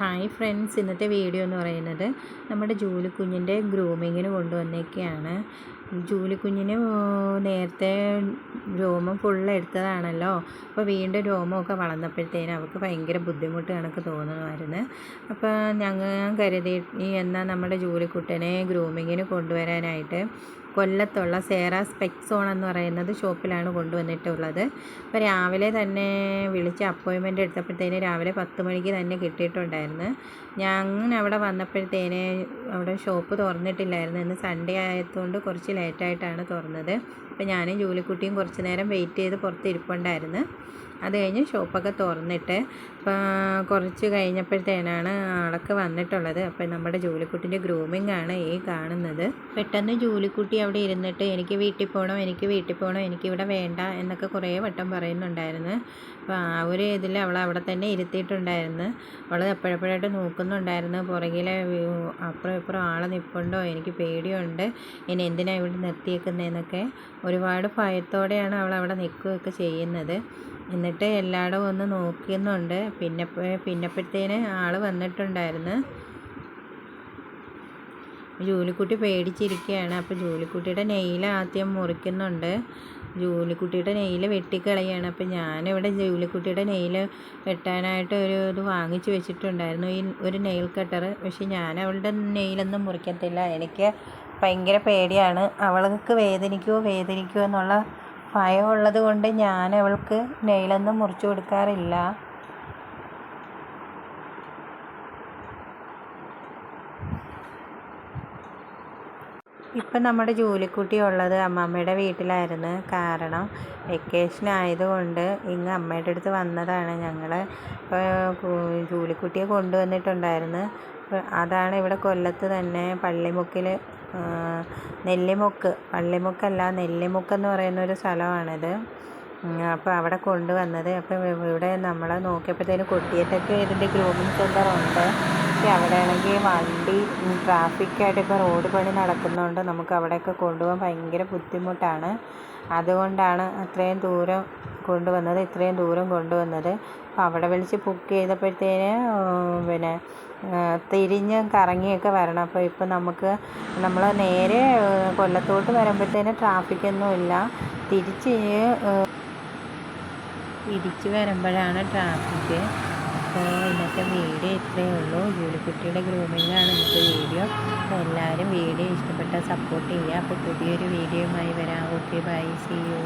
Hi friends ഇന്നത്തെ video എന്ന് പറയുന്നത് നമ്മുടെ ജൂലിക്കുഞ്ഞിന്റെ ഗ്രൂമിങ്ങിന് കൊണ്ടുവന്നേക്കാണ് ജൂലിക്കുഞ്ഞിന് നേരത്തെ രോമം ഫുള്ള് എടുത്തതാണല്ലോ. അപ്പോൾ വീണ്ടും രോമമൊക്കെ വളർന്നപ്പോഴത്തേനും അവൾക്ക് ഭയങ്കര ബുദ്ധിമുട്ട് കണക്ക് തോന്നുമായിരുന്നു. അപ്പോൾ ഞങ്ങൾ കരുതി എന്നാൽ നമ്മുടെ ജൂലിക്കുട്ടനെ ഗ്രൂമിങ്ങിന് കൊണ്ടുവരാനായിട്ട് കൊല്ലത്തുള്ള സേറ സ്പെക്സോൺ എന്ന് പറയുന്നത് ഷോപ്പിലാണ് കൊണ്ടുവന്നിട്ടുള്ളത്. അപ്പോൾ രാവിലെ തന്നെ വിളിച്ച് അപ്പോയിൻമെന്റ് എടുത്തപ്പോഴത്തേന് രാവിലെ പത്ത് മണിക്ക് തന്നെ കിട്ടിയിട്ടുണ്ടായിരുന്നു. ഞാൻ അവിടെ വന്നപ്പോഴത്തേന് അവിടെ ഷോപ്പ് തുറന്നിട്ടില്ലായിരുന്നു. ഇന്ന് സൺഡേ ആയതുകൊണ്ട് കുറച്ച് ലേറ്റായിട്ടാണ് തുറന്നത്. അപ്പോൾ ഞാനും ജൂലിക്കുട്ടിയും കുറച്ച് നേരം വെയിറ്റ് ചെയ്ത് പുറത്ത് ഇരിപ്പുണ്ടായിരുന്നു അത് കഴിഞ്ഞ് ഷോപ്പൊക്കെ തുറന്നിട്ട് കുറച്ച് കഴിഞ്ഞപ്പോഴത്തേനാണ് ആളൊക്കെ വന്നിട്ടുള്ളത്. അപ്പോൾ നമ്മുടെ ജോലിക്കുട്ടിന്റെ ഗ്രൂമിംഗ് ആണ് ഈ കാണുന്നത്. പെട്ടെന്ന് ജോലിക്കുട്ടി അവിടെ ഇരുന്നിട്ട് എനിക്ക് വീട്ടിൽ പോകണം എനിക്ക് വീട്ടിൽ പോകണം എനിക്കിവിടെ വേണ്ട എന്നൊക്കെ കുറേ വട്ടം പറയുന്നുണ്ടായിരുന്നു. അപ്പോൾ ആ ഒരു ഇതിൽ അവൾ അവിടെ തന്നെ ഇരുത്തിയിട്ടുണ്ടായിരുന്നു. അവൾ എപ്പോഴെപ്പോഴായിട്ട് നോക്കുന്നുണ്ടായിരുന്നു പുറകിലെ അപ്പുറം ഇപ്പുറം ആളെ നിൽപ്പുണ്ടോ എനിക്ക് പേടിയുണ്ട്. ഇനി എന്തിനാണ് ഇവിടെ നിർത്തിയേക്കുന്നതെന്നൊക്കെ ഒരുപാട് ഭയത്തോടെയാണ് അവൾ അവിടെ നിൽക്കുകയൊക്കെ ചെയ്യുന്നത്. എന്നിട്ട് എല്ലായിടവും ഒന്ന് നോക്കുന്നുണ്ട്. പിന്നെ പിന്നപ്പോഴത്തേന് ആൾ വന്നിട്ടുണ്ടായിരുന്നു. ജൂലിക്കുട്ടി പേടിച്ചിരിക്കുകയാണ്. അപ്പോൾ ജൂലിക്കുട്ടിയുടെ നെയിൽ ആദ്യം മുറിക്കുന്നുണ്ട്. ജൂലിക്കുട്ടിയുടെ നെയിൽ വെട്ടിക്കളയാണ്. അപ്പോൾ ഞാനിവിടെ ജൂലിക്കുട്ടിയുടെ നെയിൽ വെട്ടാനായിട്ട് ഒരു ഇത് വാങ്ങിച്ചു വെച്ചിട്ടുണ്ടായിരുന്നു. ഈ ഒരു നെയിൽ കട്ടർ പക്ഷെ ഞാൻ അവളുടെ നെയിലൊന്നും മുറിക്കത്തില്ല. എനിക്ക് ഭയങ്കര പേടിയാണ്. അവൾക്ക് വേദനിക്കുമോ വേദനിക്കുമോ എന്നുള്ള ഭയമുള്ളത് കൊണ്ട് ഞാൻ അവൾക്ക് നെയിലൊന്നും മുറിച്ചു കൊടുക്കാറില്ല. ഇപ്പം നമ്മുടെ ജോലിക്കുട്ടി ഉള്ളത് അമ്മമ്മയുടെ വീട്ടിലായിരുന്നു. കാരണം വെക്കേഷൻ ആയതുകൊണ്ട് ഇങ്ങ് അമ്മയുടെ അടുത്ത് വന്നതാണ്. ഞങ്ങൾ ജോലിക്കുട്ടിയെ കൊണ്ടുവന്നിട്ടുണ്ടായിരുന്നു. അതാണ് ഇവിടെ കൊല്ലത്ത് തന്നെ പള്ളിമുക്കിൽ നെല്ലിമുക്ക്. പള്ളിമുക്കല്ല നെല്ലിമുക്ക് എന്ന് പറയുന്ന ഒരു സ്ഥലമാണിത് അപ്പോൾ അവിടെ കൊണ്ടുവന്നത്. അപ്പോൾ ഇവിടെ നമ്മൾ നോക്കിയപ്പോഴത്തേനും കൊട്ടിയത്തൊക്കെ ഇതിന്റെ ഗ്രൂമിങ് സെന്റർ ഉണ്ട് അവിടെയാണെങ്കിൽ വണ്ടി ട്രാഫിക്കായിട്ട് ഇപ്പോൾ റോഡ് പണി നടക്കുന്നതുകൊണ്ട് നമുക്ക് അവിടെയൊക്കെ കൊണ്ടുപോകാൻ ഭയങ്കര ബുദ്ധിമുട്ടാണ്. അതുകൊണ്ടാണ് അത്രയും ദൂരം കൊണ്ടുവന്നത് ഇത്രയും ദൂരം കൊണ്ടുവന്നത്. അപ്പോൾ അവിടെ വിളിച്ച് ബുക്ക് ചെയ്തപ്പോഴത്തേന് പിന്നെ തിരിഞ്ഞ് കറങ്ങിയൊക്കെ വരണം. അപ്പോൾ ഇപ്പം നമുക്ക് നമ്മൾ നേരെ കൊല്ലത്തോട്ട് വരുമ്പോഴത്തേന് ട്രാഫിക്കൊന്നുമില്ല തിരിച്ച് തിരിച്ച് വരുമ്പോഴാണ് ട്രാഫിക്ക് അപ്പോൾ ഇന്നത്തെ വീഡിയോ ഇത്രയേ ഉള്ളൂ. ജൂലിക്കുട്ടിയുടെ ഗ്രൂമിങ്ങാണ് ഇന്നത്തെ വീഡിയോ. അപ്പോൾ എല്ലാവരും വീഡിയോ ഇഷ്ടപ്പെട്ടാൽ സപ്പോർട്ട് ചെയ്യുക. അപ്പോൾ പുതിയൊരു വീഡിയോയുമായി വരാം. Okay bye C U